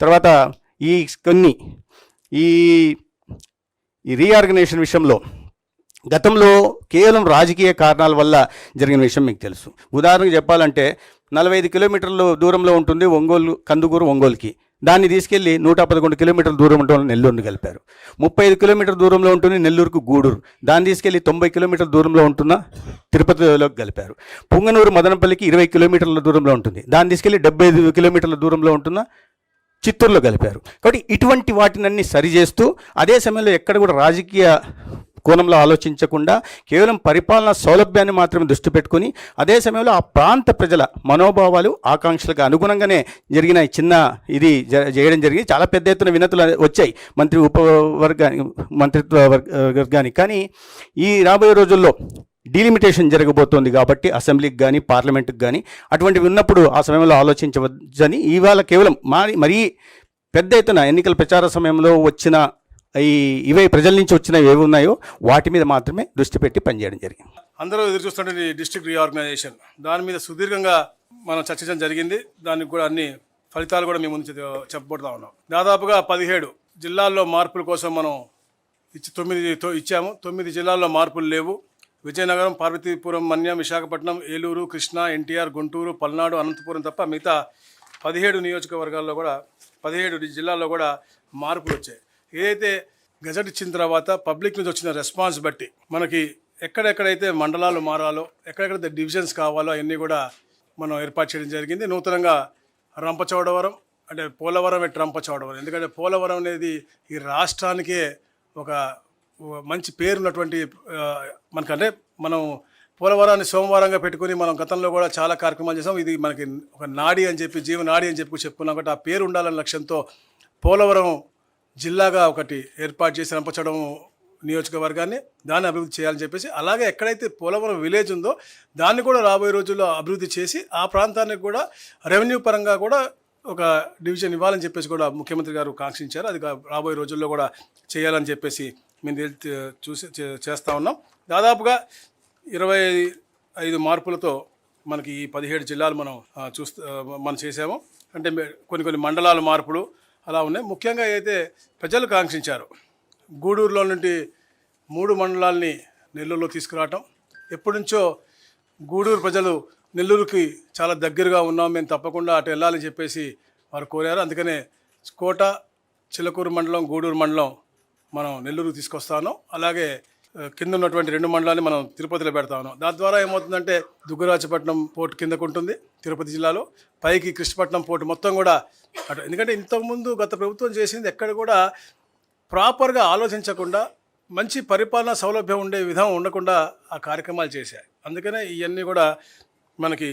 తర్వాత ఈ కొన్ని ఈ ఈ రీఆర్గనైజేషన్ విషయంలో గతంలో కేవలం రాజకీయ కారణాల వల్ల జరిగిన విషయం మీకు తెలుసు. ఉదాహరణకు చెప్పాలంటే నలభై ఐదు కిలోమీటర్ల దూరంలో ఉంటుంది ఒంగోలు కందుకూరు ఒంగోలుకి. దాన్ని తీసుకెళ్ళి నూట పదకొండు కిలోమీటర్ల దూరం ఉంటుంది నెల్లూరుని కలిపారు. ముప్పై ఐదు కిలోమీటర్ల దూరంలో ఉంటుంది నెల్లూరుకు గూడూరు. దాన్ని తీసుకెళ్ళి తొంభై కిలోమీటర్ల దూరంలో ఉంటున్న తిరుపతిలోకి కలిపారు. పుంగనూరు మదనపల్లికి ఇరవై కిలోమీటర్ల దూరంలో ఉంటుంది. దాన్ని తీసుకెళ్ళి డెబ్బై ఐదు కిలోమీటర్ల దూరంలో ఉంటున్న చిత్తూరులో గలిపారు. కాబట్టి ఇటువంటి వాటినన్నీ సరిచేస్తూ అదే సమయంలో ఎక్కడ కూడా రాజకీయ కోణంలో ఆలోచించకుండా కేవలం పరిపాలన సౌలభ్యాన్ని మాత్రమే దృష్టి పెట్టుకుని అదే సమయంలో ఆ ప్రాంత ప్రజల మనోభావాలు ఆకాంక్షలకు అనుగుణంగానే జరిగిన చిన్న ఇది జ- చేయడం జరిగింది. చాలా పెద్ద ఎత్తున వినతులు వచ్చాయి మంత్రి ఉపవర్గానికి మంత్రిత్వ వర్గానికి. కానీ ఈ రాబోయే రోజుల్లో డీలిమిటేషన్ జరగబోతోంది కాబట్టి అసెంబ్లీకి కానీ పార్లమెంట్కి కానీ అటువంటివి ఉన్నప్పుడు ఆ సమయంలో ఆలోచించవచ్చని ఇవాళ కేవలం మరి మరీ పెద్ద ఎత్తున ఎన్నికల ప్రచార సమయంలో వచ్చిన ఈ ఇవే ప్రజల నుంచి వచ్చినవి ఏవి ఉన్నాయో వాటి మీద మాత్రమే దృష్టి పెట్టి పనిచేయడం జరిగింది. అందరూ ఎదురు చూస్తుంటే డిస్ట్రిక్ట్ రీఆర్గనైజేషన్. దాని మీద సుదీర్ఘంగా మనం చర్చించడం జరిగింది. దానికి కూడా అన్ని ఫలితాలు కూడా మేము ముందు చెప్పబోతా ఉన్నాం. దాదాపుగా పదిహేడు జిల్లాల్లో మార్పుల కోసం మనం ఇచ్చి తొమ్మిది ఇచ్చాము. తొమ్మిది జిల్లాల్లో మార్పులు లేవు. విజయనగరం పార్వతీపురం మన్యం విశాఖపట్నం ఏలూరు కృష్ణా ఎన్టీఆర్ గుంటూరు పల్నాడు అనంతపురం తప్ప మిగతా పదిహేడు నియోజకవర్గాల్లో కూడా పదిహేడు జిల్లాల్లో కూడా మార్పులు వచ్చాయి. ఏదైతే గజెట్ ఇచ్చిన తర్వాత పబ్లిక్ నుంచి వచ్చిన రెస్పాన్స్ బట్టి మనకి ఎక్కడెక్కడైతే మండలాలు మారాలో ఎక్కడెక్కడైతే డివిజన్స్ కావాలో అవన్నీ కూడా మనం ఏర్పాటు చేయడం జరిగింది. నూతనంగా రంపచోడవరం అంటే పోలవరం ఎట్ రంపచోడవరం ఎందుకంటే పోలవరం అనేది ఈ రాష్ట్రానికే ఒక ఒక మంచి పేరున్నటువంటి మనకంటే మనం పోలవరాన్ని సోమవారంగా పెట్టుకుని మనం గతంలో కూడా చాలా కార్యక్రమాలు చేసాం. ఇది మనకి ఒక నాడి అని చెప్పి జీవనాడి అని చెప్పి చెప్పుకున్నాం కాబట్టి ఆ పేరు ఉండాలనే లక్ష్యంతో పోలవరం జిల్లాగా ఒకటి ఏర్పాటు చేసి నంపచడం నియోజకవర్గాన్ని దాన్ని అభివృద్ధి చేయాలని చెప్పేసి అలాగే ఎక్కడైతే పోలవరం విలేజ్ ఉందో దాన్ని కూడా రాబోయే రోజుల్లో అభివృద్ధి చేసి ఆ ప్రాంతానికి కూడా రెవెన్యూ పరంగా కూడా ఒక డివిజన్ ఇవ్వాలని చెప్పేసి కూడా ముఖ్యమంత్రి గారు కాంక్షించారు. అది రాబోయే రోజుల్లో కూడా చేయాలని చెప్పేసి మేము చూసి చే- చేస్తా ఉన్నాం. దాదాపుగా ఇరవై ఐదు మార్పులతో మనకి ఈ పదిహేడు జిల్లాలు మనం చూస్తూ మనం చేసాము అంటే కొన్ని కొన్ని మండలాల మార్పులు అలా ఉన్నాయి. ముఖ్యంగా అయితే ప్రజలు కాంక్షించారు. గూడూరులో నుండి మూడు మండలాల్ని నెల్లూరులో తీసుకురావటం. ఎప్పటి నుంచో గూడూరు ప్రజలు నెల్లూరుకి చాలా దగ్గరగా ఉన్నాం మేము తప్పకుండా అటు వెళ్ళాలని చెప్పేసి వారు కోరారు. అందుకనే కోట చిలకూరు మండలం గూడూరు మండలం మనం నెల్లూరు తీసుకొస్తాను. అలాగే కింద ఉన్నటువంటి రెండు మండలాన్ని మనం తిరుపతిలో పెడతాను. దాని ద్వారా ఏమవుతుందంటే దుగ్గరాజపట్నం పోర్ట్ కిందకు ఉంటుంది తిరుపతి జిల్లాలో. పైకి కృష్ణపట్నం పోర్ట్ మొత్తం కూడా అటు ఎందుకంటే ఇంతకుముందు గత ప్రభుత్వం చేసింది ఎక్కడ కూడా ప్రాపర్గా ఆలోచించకుండా మంచి పరిపాలన సౌలభ్యం ఉండే విధం ఉండకుండా ఆ కార్యక్రమాలు చేశాయి. అందుకనే ఇవన్నీ కూడా మనకి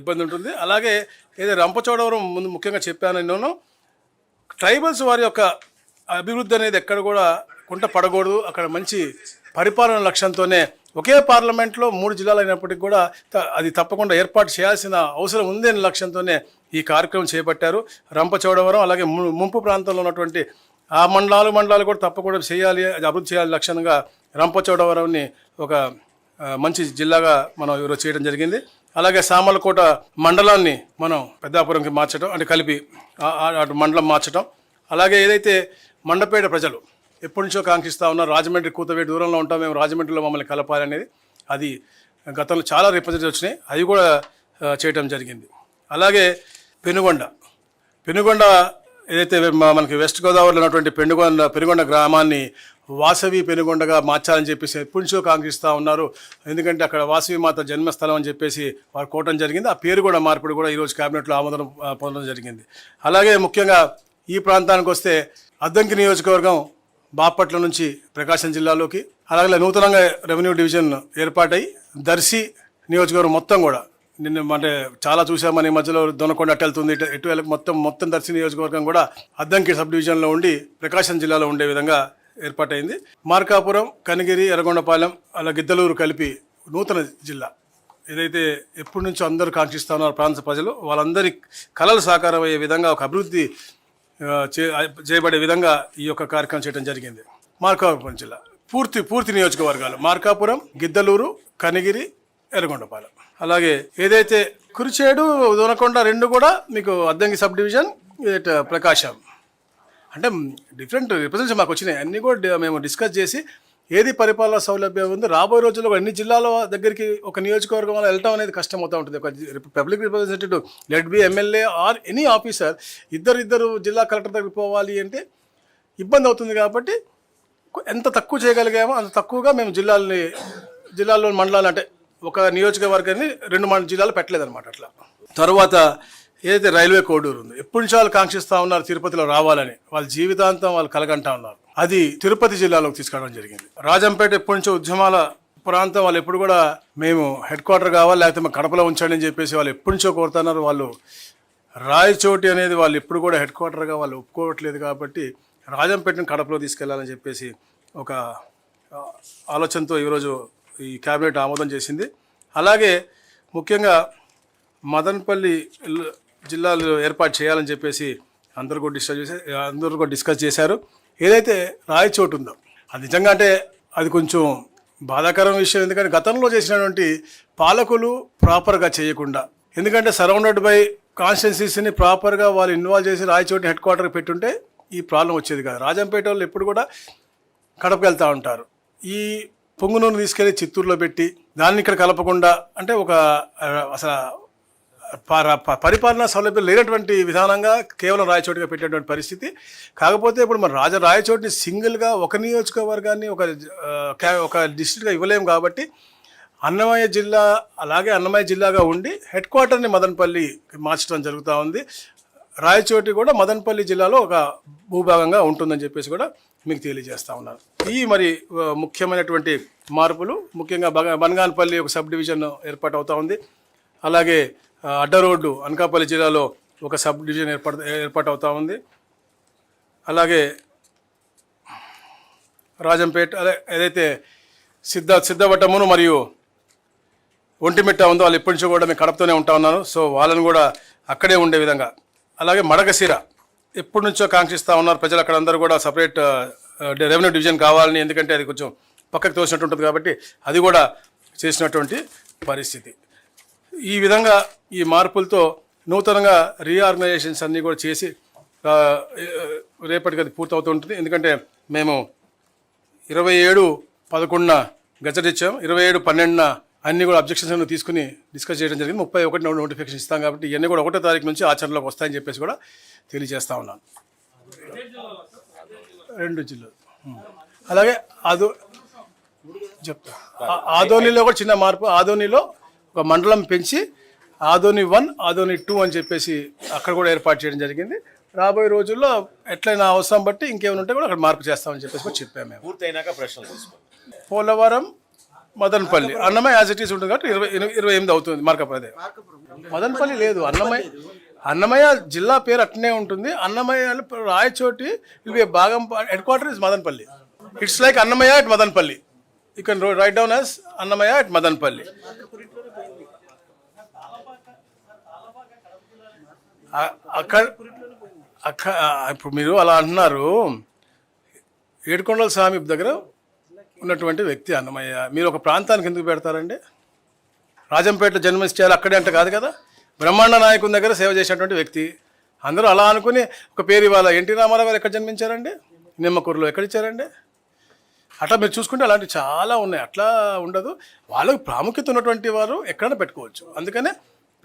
ఇబ్బంది ఉంటుంది. అలాగే ఏదో రంపచోడవరం ముందు ముఖ్యంగా చెప్పాను నేను. ట్రైబల్స్ వారి యొక్క అభివృద్ధి అనేది ఎక్కడ కూడా కుంట పడకూడదు. అక్కడ మంచి పరిపాలన లక్ష్యంతోనే ఒకే పార్లమెంట్లో మూడు జిల్లాలు అయినప్పటికీ కూడా త- అది తప్పకుండా ఏర్పాటు చేయాల్సిన అవసరం ఉంది అనే లక్ష్యంతోనే ఈ కార్యక్రమం చేపట్టారు. రంపచోడవరం అలాగే ముంపు ప్రాంతంలో ఉన్నటువంటి ఆ మండలాలు మండలాలు కూడా తప్పకుండా చేయాలి అది అభివృద్ధి చేయాలి లక్ష్యంగా రంపచోడవరంని ఒక మంచి జిల్లాగా మనం ఈరోజు చేయడం జరిగింది. అలాగే సామలకోట మండలాన్ని మనం పెద్దాపురంకి మార్చడం అంటే కలిపి అటు మండలం మార్చడం అలాగే ఏదైతే మండపేట ప్రజలు ఎప్పటి నుంచో కాంక్షిస్తూ ఉన్నారు. రాజమండ్రి కూతవేటి దూరంలో ఉంటాం మేము రాజమండ్రిలో మమ్మల్ని కలపాలి అనేది అది గతంలో చాలా రిప్రజెంట్ వచ్చినాయి. అవి కూడా చేయటం జరిగింది. అలాగే పెనుగొండ. పెనుగొండ ఏదైతే మనకి వెస్ట్ గోదావరిలో ఉన్నటువంటి పెనుగొండ పెనుగొండ గ్రామాన్ని వాసవి పెనుగొండగా మార్చాలని చెప్పేసి ఎప్పటి నుంచో కాంక్షిస్తూ ఉన్నారు. ఎందుకంటే అక్కడ వాసవి మాత జన్మస్థలం అని చెప్పేసి వారు కోవటం జరిగింది. ఆ పేరు కూడా మార్పిడి కూడా ఈరోజు క్యాబినెట్లో ఆమోదం పొందడం జరిగింది. అలాగే ముఖ్యంగా ఈ ప్రాంతానికి వస్తే అద్దంకి నియోజకవర్గం బాపట్ల నుంచి ప్రకాశం జిల్లాలోకి అలాగే నూతనంగా రెవెన్యూ డివిజన్ ఏర్పాటై దర్శి నియోజకవర్గం మొత్తం కూడా. నిన్న అంటే చాలా చూసామని ఈ మధ్యలో దొనకొండ అటు వెళ్తుంది ఎటు మొత్తం మొత్తం దర్శి నియోజకవర్గం కూడా అద్దంకి సబ్ డివిజన్లో ఉండి ప్రకాశం జిల్లాలో ఉండే విధంగా ఏర్పాటైంది. మార్కాపురం కనిగిరి ఎర్రగొండపాలెం అలా గిద్దలూరు కలిపి నూతన జిల్లా. ఏదైతే ఎప్పటి నుంచో అందరూ కాంక్షిస్తున్నారు ప్రాంత ప్రజలు వాళ్ళందరి కళలు సాకారం అయ్యే విధంగా ఒక అభివృద్ధి చేయబడే విధంగా ఈ యొక్క కార్యక్రమం చేయడం జరిగింది. మార్కాపురం జిల్లా. పూర్తి పూర్తి నియోజకవర్గాలు. మార్కాపురం గిద్దలూరు కనిగిరి ఎర్రగొండపాలెం. అలాగే ఏదైతే కురిచేడు దొనకొండ రెండు కూడా మీకు Addanki sub division it Prakasam. అంటే డిఫరెంట్ రిప్రజెంట్స్ మాకు వచ్చినాయి. అన్నీ కూడా మేము డిస్కస్ చేసి ఏది పరిపాలన సౌలభ్యం ఉంది? రాబోయే రోజుల్లో అన్ని జిల్లాల దగ్గరికి ఒక నియోజకవర్గం వల్ల వెళ్ళటం అనేది కష్టం అవుతూ ఉంటుంది. ఒక public representative let be MLA or any officer ఇద్దరు ఇద్దరు జిల్లా కలెక్టర్ దగ్గరికి పోవాలి అంటే ఇబ్బంది అవుతుంది కాబట్టి ఎంత తక్కువ చేయగలిగామో అంత తక్కువగా మేము జిల్లాలని జిల్లాల్లో మండలాలు అంటే ఒక నియోజకవర్గాన్ని రెండు మండల జిల్లాలు పెట్టలేదన్నమాట అట్లా. తర్వాత ఏదైతే రైల్వే కోడూరు ఉంది ఎప్పటి నుంచి వాళ్ళు కాంక్షిస్తూ ఉన్నారు తిరుపతిలో రావాలని వాళ్ళ జీవితాంతం వాళ్ళు కలగంటా ఉన్నారు. అది తిరుపతి జిల్లాలోకి తీసుకురావడం జరిగింది. రాజంపేట ఎప్పటి నుంచో ఉద్యమాల ప్రాంతం వాళ్ళు ఎప్పుడు కూడా మేము హెడ్ క్వార్టర్ కావాలి లేకపోతే మేము కడపలో ఉంచండి అని చెప్పేసి వాళ్ళు ఎప్పటి నుంచో కోరుతున్నారు. వాళ్ళు రాయచోటి అనేది వాళ్ళు ఎప్పుడు కూడా హెడ్ క్వార్టర్గా వాళ్ళు ఒప్పుకోవట్లేదు కాబట్టి రాజంపేటను కడపలో తీసుకెళ్ళాలని చెప్పేసి ఒక ఆలోచనతో ఈరోజు ఈ క్యాబినెట్ ఆమోదం చేసింది. అలాగే ముఖ్యంగా మదనపల్లి జిల్లాలో ఏర్పాటు చేయాలని చెప్పేసి అందరు కూడా డిస్కస్ చేసి అందరూ కూడా డిస్కస్ చేశారు. ఏదైతే రాయచోటు ఉందో అది నిజంగా అంటే అది కొంచెం బాధాకరం విషయం. ఎందుకంటే గతంలో చేసినటువంటి పాలకులు ప్రాపర్గా చేయకుండా ఎందుకంటే సరౌండెడ్ బై కాన్స్టిట్యున్సీస్ని ప్రాపర్గా వాళ్ళు ఇన్వాల్వ్ చేసి రాయచోటి హెడ్ క్వార్టర్ పెట్టుంటే ఈ ప్రాబ్లం వచ్చేది కాదు. రాజంపేట వాళ్ళు ఎప్పుడు కూడా కడపకి వెళ్తూ ఉంటారు. ఈ పొంగునూరు తీసుకెళ్ళి చిత్తూరులో పెట్టి దాన్ని ఇక్కడ కలపకుండా అంటే ఒక అసలు పరిపాలనా సౌలభ్యం లేనటువంటి విధానంగా కేవలం రాయచోటిగా పెట్టేటువంటి పరిస్థితి. కాకపోతే ఇప్పుడు మన రాజ రాయచోటిని సింగిల్గా ఒక నియోజకవర్గాన్ని ఒక క్యా- ఒక డిస్ట్రిక్ట్గా ఇవ్వలేము కాబట్టి అన్నమయ్య జిల్లా అలాగే అన్నమయ్య జిల్లాగా ఉండి హెడ్ క్వార్టర్ని మదనపల్లి మార్చడం జరుగుతూ ఉంది. రాయచోటి కూడా మదనపల్లి జిల్లాలో ఒక భూభాగంగా ఉంటుందని చెప్పేసి కూడా మీకు తెలియజేస్తా ఉన్నారు ఈ మరి ముఖ్యమైనటువంటి మార్పులు ముఖ్యంగా బగ బనగానపల్లి ఒక సబ్ డివిజన్ ఏర్పాటు అవుతా ఉంది. అలాగే అడ్డ రోడ్డు అనకాపల్లి జిల్లాలో ఒక సబ్ డివిజన్ ఏర్పాటు ఏర్పాటు అవుతూ ఉంది. అలాగే రాజంపేట అదే ఏదైతే సిద్ధ సిద్ధవటమును మరియు ఒంటిమిట్ట ఉందో వాళ్ళు ఎప్పటి నుంచో కూడా మేము కడపతోనే ఉంటా ఉన్నాను. సో వాళ్ళని కూడా అక్కడే ఉండే విధంగా. అలాగే మడకశిర ఎప్పటి నుంచో కాంక్షిస్తూ ఉన్నారు. ప్రజలు అక్కడ అందరూ కూడా సపరేట్ రెవెన్యూ డివిజన్ కావాలని ఎందుకంటే అది కొంచెం పక్కకు తోసినట్టు ఉంటుంది కాబట్టి అది కూడా చేసినటువంటి పరిస్థితి. ఈ విధంగా ఈ మార్పులతో నూతనంగా రీఆర్గనైజేషన్స్ అన్నీ కూడా చేసి రేపటికి అది పూర్తవుతుంటుంది. ఎందుకంటే మేము ఇరవై ఏడు పదకొండున గజెట్ ఇచ్చాం. ఇరవై ఏడు పన్నెండున అన్ని కూడా అబ్జెక్షన్స్ తీసుకుని డిస్కస్ చేయడం జరిగింది. ముప్పై ఒకటి నోటిఫికేషన్ ఇస్తాం కాబట్టి ఇవన్నీ కూడా ఒకటో తారీఖు నుంచి ఆచరణలోకి వస్తాయని చెప్పేసి కూడా తెలియజేస్తా ఉన్నాను రెండు జిల్లాలు. అలాగే ఆదో చెప్తా. ఆదోనిలో కూడా చిన్న మార్పు. ఆదోనిలో ఒక మండలం పెంచి ఆదోని వన్ ఆదోని టూ అని చెప్పేసి అక్కడ కూడా ఏర్పాటు చేయడం జరిగింది. రాబోయే రోజుల్లో ఎట్లయినా అవసరం బట్టి ఇంకేమైనా ఉంటే కూడా అక్కడ మార్పు చేస్తామని చెప్పేసి కూడా చెప్పాము మేము. పూర్తయినాక ప్రశ్నలు తీసుకోండి. Polavaram Madanapalle. Annamayya as it is ఉంటుంది కాబట్టి ఇరవై ఇరవై- ఎనిమిది అవుతుంది మార్కప్ అదే. మదనపల్లి లేదు అన్నమయ్య అన్నమయ్య జిల్లా పేరు అట్నే ఉంటుంది. అన్నమయ్య రాయచోటి ఇవి భాగం head quarter is Madanapalle. It's like Annamayya at Madanapalle. You can write down as Annamayya at Madanapalle. అక్కడ అక్క ఇప్పుడు మీరు అలా అంటున్నారు ఏడుకొండల స్వామి దగ్గర ఉన్నటువంటి వ్యక్తి అన్నమయ్య. మీరు ఒక ప్రాంతానికి ఎందుకు పెడతారండి? రాజంపేట జన్మించాలి అక్కడే అంటే కాదు కదా? బ్రహ్మాండ నాయకుని దగ్గర సేవ చేసినటువంటి వ్యక్తి. అందరూ అలా అనుకుని ఒక పేరు ఇవాళ ఎన్టీ రామారావు గారు ఎక్కడ జన్మించారండి? నిమ్మకూరులో ఎక్కడ ఇచ్చారండి? అట్లా మీరు చూసుకుంటే అలాంటివి చాలా ఉన్నాయి. అట్లా ఉండదు. వాళ్ళకు ప్రాముఖ్యత ఉన్నటువంటి వారు ఎక్కడైనా పెట్టుకోవచ్చు. అందుకనే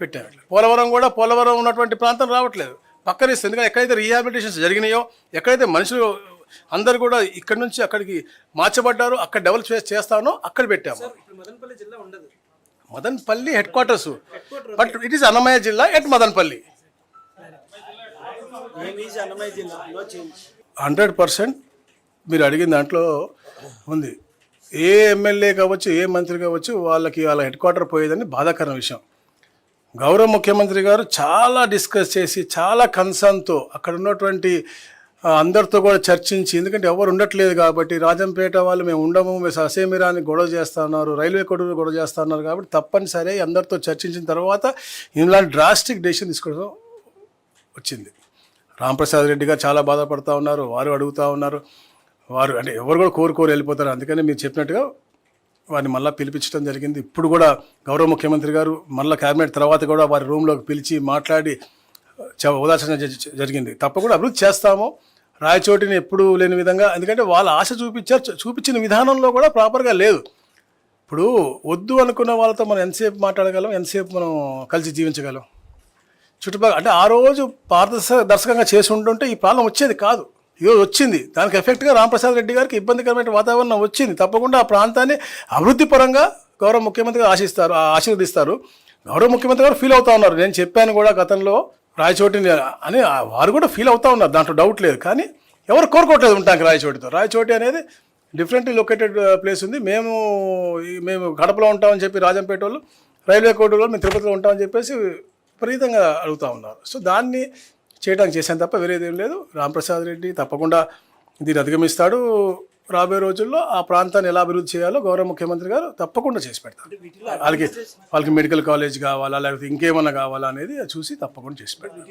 పెట్టారు పోలవరం కూడా పోలవరం ఉన్నటువంటి ప్రాంతం రావట్లేదు. పక్కన ఇస్తుంది ఎందుకంటే ఎక్కడైతే రీహాబిలిటేషన్స్ జరిగినాయో ఎక్కడైతే మనుషులు అందరు కూడా ఇక్కడి నుంచి అక్కడికి మార్చబడ్డారు అక్కడ డెవలప్ చేసి చేస్తానో అక్కడ పెట్టాము. మదనపల్లి జిల్లా ఉండదు. Madanapalle head quarters but it is Annamayya జిల్లా ఎట్ మదన్పల్లి. హండ్రెడ్ పర్సెంట్ మీరు అడిగిన దాంట్లో ఉంది. ఏ ఎమ్మెల్యే కావచ్చు ఏ మంత్రి కావచ్చు వాళ్ళకి వాళ్ళ హెడ్ క్వార్టర్ పోయేదని బాధాకరం విషయం. గౌరవ ముఖ్యమంత్రి గారు చాలా డిస్కస్ చేసి చాలా కన్సర్న్తో అక్కడ ఉన్నటువంటి అందరితో కూడా చర్చించి ఎందుకంటే ఎవరు ఉండట్లేదు కాబట్టి రాజంపేట వాళ్ళు మేము ఉండము మేము ససేమిరాని గొడవ చేస్తున్నారు రైల్వే కొడుకు గొడవ చేస్తున్నారు కాబట్టి తప్పనిసరి అందరితో చర్చించిన తర్వాత ఇలాంటి డ్రాస్టిక్ డెసిషన్ తీసుకోవడం వచ్చింది. రాంప్రసాద్ రెడ్డి గారు చాలా బాధపడుతూ ఉన్నారు వారు అడుగుతూ ఉన్నారు వారు అంటే ఎవరు కూడా కోరుకోరు వెళ్ళిపోతారు అందుకని మీరు చెప్పినట్టుగా వారిని మళ్ళీ పిలిపించడం జరిగింది. ఇప్పుడు కూడా గౌరవ ముఖ్యమంత్రి గారు మళ్ళీ క్యాబినెట్ తర్వాత కూడా వారి రూమ్లోకి పిలిచి మాట్లాడి చ- ఓదార్చడం జరిగింది. తప్పకుండా అభివృద్ధి చేస్తాము. రాయచోటిని ఎప్పుడూ లేని విధంగా ఎందుకంటే వాళ్ళ ఆశ చూపించారు చూపించిన విధానంలో కూడా ప్రాపర్గా లేదు. ఇప్పుడు వద్దు అనుకున్న వాళ్ళతో మనం ఎంతసేపు మాట్లాడగలం ఎంతసేపు మనం కలిసి జీవించగలం? చుట్టుపక్కల అంటే ఆ రోజు పారదర్శ దర్శకంగా చేసి ఉంటుంటే ఈ ప్రాబ్లం వచ్చేది కాదు. ఈరోజు వచ్చింది. దానికి ఎఫెక్ట్గా రామప్రసాద్ రెడ్డి గారికి ఇబ్బందికరమైన వాతావరణం వచ్చింది. తప్పకుండా ఆ ప్రాంతాన్ని అభివృద్ధి పరంగా గౌరవ ముఖ్యమంత్రి గారు ఆశిస్తారు ఆశీర్వదిస్తారు. గౌరవ ముఖ్యమంత్రి గారు ఫీల్ అవుతా ఉన్నారు. నేను చెప్పాను కూడా గతంలో రాయచోటిని అని వారు కూడా ఫీల్ అవుతా ఉన్నారు. దాంట్లో డౌట్ లేదు. కానీ ఎవరు కోరుకోవట్లేదు ఉంటానికి రాయచోటితో. రాయచోటి అనేది డిఫరెంట్లీ లొకేటెడ్ ప్లేస్ ఉంది. మేము ఈ- మేము గడపలో ఉంటామని చెప్పి రాజంపేట వాళ్ళు రైల్వే కోర్టులో మేము తిరుపతిలో ఉంటామని చెప్పేసి విపరీతంగా అడుగుతూ ఉన్నారు. సో దాన్ని చేయడానికి చేశాను తప్ప వేరేది ఏం లేదు. రాంప్రసాద్ రెడ్డి తప్పకుండా దీన్ని అధిగమిస్తాడు. రాబోయే రోజుల్లో ఆ ప్రాంతాన్ని ఎలా అభివృద్ధి చేయాలో గౌరవ ముఖ్యమంత్రి గారు తప్పకుండా చేసి పెడతారు. వాళ్ళకి వాళ్ళకి మెడికల్ కాలేజ్ కావాలా లేకపోతే ఇంకేమన్నా కావాలా అనేది చూసి తప్పకుండా చేసి పెడతారు.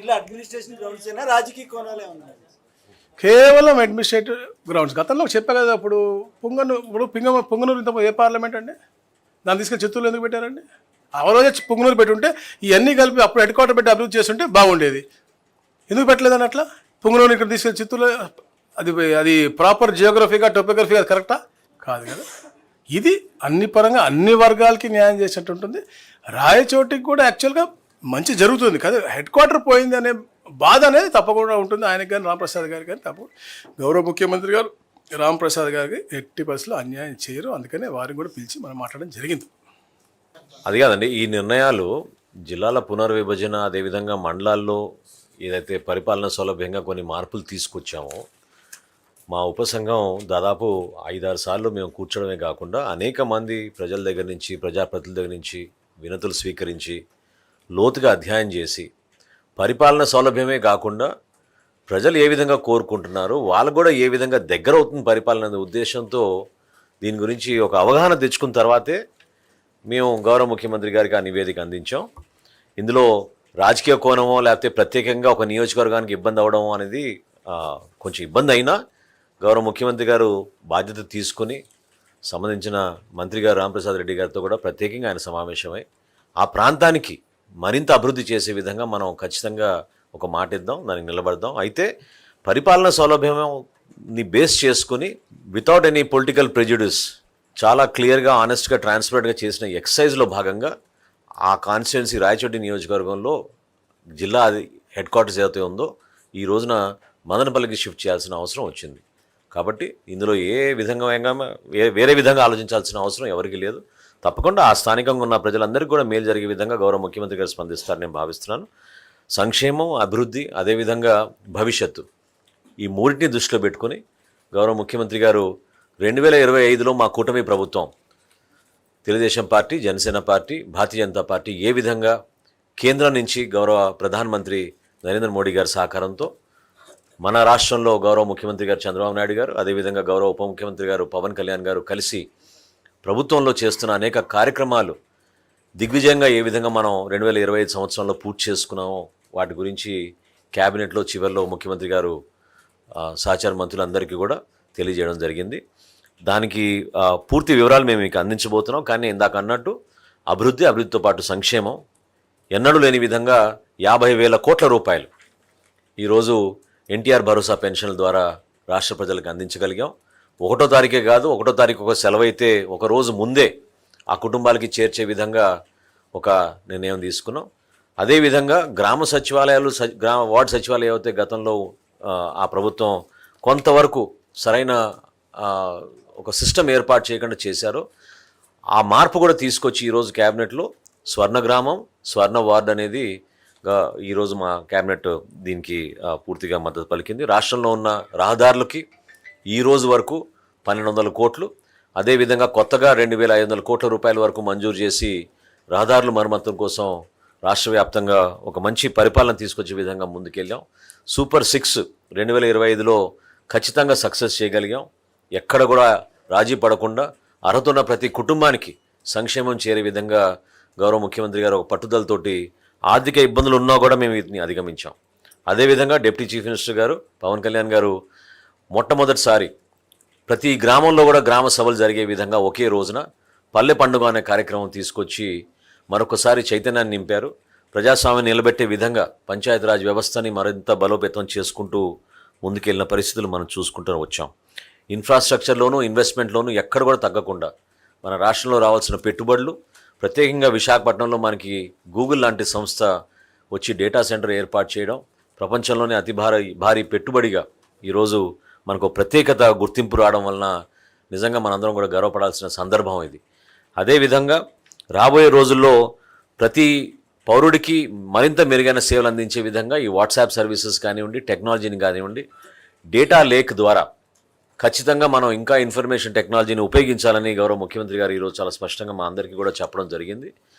కేవలం అడ్మినిస్ట్రేటివ్ గ్రౌండ్స్. గతంలో చెప్పా కదా ఇప్పుడు పొంగను ఇప్పుడు పింగ పొంగనూరు ఇంత ఏ పార్లమెంట్ అండి? దాన్ని తీసుకొని చిత్తూరులో ఎందుకు పెట్టారండి? ఆ రోజే పొంగనూరు పెట్టుంటే ఇవన్నీ కలిపి అప్పుడు హెడ్ క్వార్టర్ పెట్టి అభివృద్ధి చేస్తుంటే బాగుండేది. ఎందుకు పెట్టలేదని అట్లా పొంగులోని ఇక్కడ తీసుకెళ్ళి చిత్తూరులో అది అది ప్రాపర్ జియోగ్రఫీగా టోపోగ్రఫీగా కరెక్టా కాదు కదా. ఇది అన్ని పరంగా అన్ని వర్గాలకి న్యాయం చేసినట్టు ఉంటుంది. రాయచోటికి కూడా యాక్చువల్గా మంచి జరుగుతుంది. కదా హెడ్ క్వార్టర్ పోయింది అనే బాధ అనేది తప్పకుండా ఉంటుంది. ఆయనకి కానీ రామప్రసాద్ గారికి కానీ తప్ప గౌరవ ముఖ్యమంత్రి గారు రామప్రసాద్ గారికి ఎట్టి పరిస్థితుల్లో అన్యాయం చేయరు. అందుకనే వారిని కూడా పిలిచి మనం మాట్లాడడం జరిగింది. అది కాదండి ఈ నిర్ణయాలు జిల్లాల పునర్విభజన అదేవిధంగా మండలాల్లో ఏదైతే పరిపాలన సౌలభ్యంగా కొన్ని మార్పులు తీసుకొచ్చామో మా ఉపసంఘం దాదాపు ఐదారు సార్లు మేము కూర్చోడమే కాకుండా అనేక మంది ప్రజల దగ్గర నుంచి ప్రజాప్రతినిధుల దగ్గర నుంచి వినతులు స్వీకరించి లోతుగా అధ్యయనం చేసి పరిపాలన సౌలభ్యమే కాకుండా ప్రజలు ఏ విధంగా కోరుకుంటున్నారు వాళ్ళు కూడా ఏ విధంగా దగ్గర అవుతుంది పరిపాలన అనే ఉద్దేశంతో దీని గురించి ఒక అవగాహన తెచ్చుకున్న తర్వాతే మేము గౌరవ ముఖ్యమంత్రి గారికి ఆ నివేదిక అందించాం. ఇందులో రాజకీయ కోణమో లేకపోతే ప్రత్యేకంగా ఒక నియోజకవర్గానికి ఇబ్బంది అవ్వడం అనేది కొంచెం ఇబ్బంది అయినా గౌరవ ముఖ్యమంత్రి గారు బాధ్యత తీసుకుని సంబంధించిన మంత్రి గారు రామప్రసాద్ రెడ్డి గారితో కూడా ప్రత్యేకంగా ఆయన సమావేశమై ఆ ప్రాంతానికి మరింత అభివృద్ధి చేసే విధంగా మనం ఖచ్చితంగా ఒక మాట ఇద్దాం దానికి నిలబడదాం. అయితే పరిపాలన సౌలభ్యంని బేస్ చేసుకుని వితౌట్ ఎనీ పొలిటికల్ ప్రెజ్యుడిస్ చాలా క్లియర్గా ఆనెస్ట్గా ట్రాన్స్పరెంట్గా చేసిన ఎక్సర్సైజ్లో భాగంగా ఆ కాన్స్టిట్యున్సీ రాయచోటి నియోజకవర్గంలో జిల్లా అది హెడ్ క్వార్టర్స్ ఏదైతే ఉందో ఈ రోజున మదనపల్లికి షిఫ్ట్ చేయాల్సిన అవసరం వచ్చింది. కాబట్టి ఇందులో ఏ విధంగా వేరే విధంగా ఆలోచించాల్సిన అవసరం ఎవరికి లేదు. తప్పకుండా ఆ స్థానికంగా ఉన్న ప్రజలందరికీ కూడా మేలు జరిగే విధంగా గౌరవ ముఖ్యమంత్రి గారు స్పందిస్తారని నేను భావిస్తున్నాను. సంక్షేమం అభివృద్ధి అదేవిధంగా భవిష్యత్తు ఈ మూడింటిని దృష్టిలో పెట్టుకుని గౌరవ ముఖ్యమంత్రి గారు రెండు వేల ఇరవై ఐదులో మా కూటమి ప్రభుత్వం Telugu Desam party Janasena party Bharatiya Janata party ఏ విధంగా కేంద్రం నుంచి గౌరవ ప్రధానమంత్రి నరేంద్ర మోడీ గారి సహకారంతో మన రాష్ట్రంలో గౌరవ ముఖ్యమంత్రి గారు చంద్రబాబు నాయుడు గారు అదేవిధంగా గౌరవ ఉప ముఖ్యమంత్రి గారు పవన్ కళ్యాణ్ గారు కలిసి ప్రభుత్వంలో చేస్తున్న అనేక కార్యక్రమాలు దిగ్విజయంగా ఏ విధంగా మనం రెండు వేల ఇరవై ఐదు సంవత్సరంలో పూర్తి చేసుకున్నామో వాటి గురించి క్యాబినెట్లో చివరిలో ముఖ్యమంత్రి గారు సహచార మంత్రులందరికీ కూడా తెలియజేయడం జరిగింది. దానికి పూర్తి వివరాలు మేము మీకు అందించబోతున్నాం. కానీ ఇందాక అన్నట్టు అభివృద్ధి అభివృద్ధితో పాటు సంక్షేమం ఎన్నడూ లేని విధంగా యాభై వేల కోట్ల రూపాయలు ఈరోజు ఎన్టీఆర్ భరోసా పెన్షన్ల ద్వారా రాష్ట్ర ప్రజలకు అందించగలిగాం. ఒకటో తారీఖే కాదు ఒకటో తారీఖు ఒక సెలవు అయితే ఒక రోజు ముందే ఆ కుటుంబాలకి చేర్చే విధంగా ఒక నిర్ణయం తీసుకున్నాం. అదేవిధంగా గ్రామ సచివాలయాలు స గ్రామ వార్డు సచివాలయం అయితే గతంలో ఆ, ప్రభుత్వం కొంతవరకు సరైన ఒక సిస్టమ్ ఏర్పాటు చేయకుండా చేశారో. ఆ మార్పు కూడా తీసుకొచ్చి ఈరోజు క్యాబినెట్లో స్వర్ణ గ్రామం స్వర్ణ వార్డ్ అనేది ఈరోజు మా క్యాబినెట్ దీనికి పూర్తిగా మద్దతు పలికింది. రాష్ట్రంలో ఉన్న రహదారులకి ఈ రోజు వరకు పన్నెండు వందల కోట్లు అదేవిధంగా కొత్తగా రెండు వేల ఐదు వందల కోట్ల రూపాయల వరకు మంజూరు చేసి రహదారుల మరమ్మతం కోసం రాష్ట్ర వ్యాప్తంగా ఒక మంచి పరిపాలన తీసుకొచ్చే విధంగా ముందుకెళ్ళాం. సూపర్ సిక్స్ రెండు వేల ఇరవై ఐదులో ఖచ్చితంగా సక్సెస్ చేయగలిగాం. ఎక్కడ కూడా రాజీ పడకుండా అర్హత ఉన్న ప్రతి కుటుంబానికి సంక్షేమం చేరే విధంగా గౌరవ ముఖ్యమంత్రి గారు ఒక పట్టుదలతోటి ఆర్థిక ఇబ్బందులు ఉన్నా కూడా మేము వీటిని అధిగమించాం. అదేవిధంగా డిప్యూటీ చీఫ్ మినిస్టర్ గారు పవన్ కళ్యాణ్ గారు మొట్టమొదటిసారి ప్రతి గ్రామంలో కూడా గ్రామ సభలు జరిగే విధంగా ఒకే రోజున పల్లె పండుగ అనే కార్యక్రమం తీసుకొచ్చి మరొకసారి చైతన్యాన్ని నింపారు. ప్రజాస్వామ్యం నిలబెట్టే విధంగా పంచాయతీరాజ్ వ్యవస్థని మరింత బలోపేతం చేసుకుంటూ ముందుకెళ్ళిన పరిస్థితులు మనం చూసుకుంటూ వచ్చాం. ఇన్ఫ్రాస్ట్రక్చర్లోనూ ఇన్వెస్ట్మెంట్లోనూ ఎక్కడ కూడా తగ్గకుండా మన రాష్ట్రంలో రావాల్సిన పెట్టుబడులు ప్రత్యేకంగా విశాఖపట్నంలో మనకి గూగుల్ లాంటి సంస్థ వచ్చి డేటా సెంటర్ ఏర్పాటు చేయడం ప్రపంచంలోనే అతి భారీ భారీ పెట్టుబడిగా ఈరోజు మనకు ప్రత్యేకత గుర్తింపు రావడం వలన నిజంగా మనందరం కూడా గర్వపడాల్సిన సందర్భం ఇది. అదేవిధంగా రాబోయే రోజుల్లో ప్రతి పౌరుడికి మరింత మెరుగైన సేవలు అందించే విధంగా ఈ వాట్సాప్ సర్వీసెస్ కానివ్వండి టెక్నాలజీని కానివ్వండి డేటా లేక్ ద్వారా ఖచ్చితంగా మనం ఇంకా ఇన్ఫర్మేషన్ టెక్నాలజీని ఉపయోగించాలని గౌరవ ముఖ్యమంత్రి గారు ఈరోజు చాలా స్పష్టంగా మా అందరికీ కూడా చెప్పడం జరిగింది.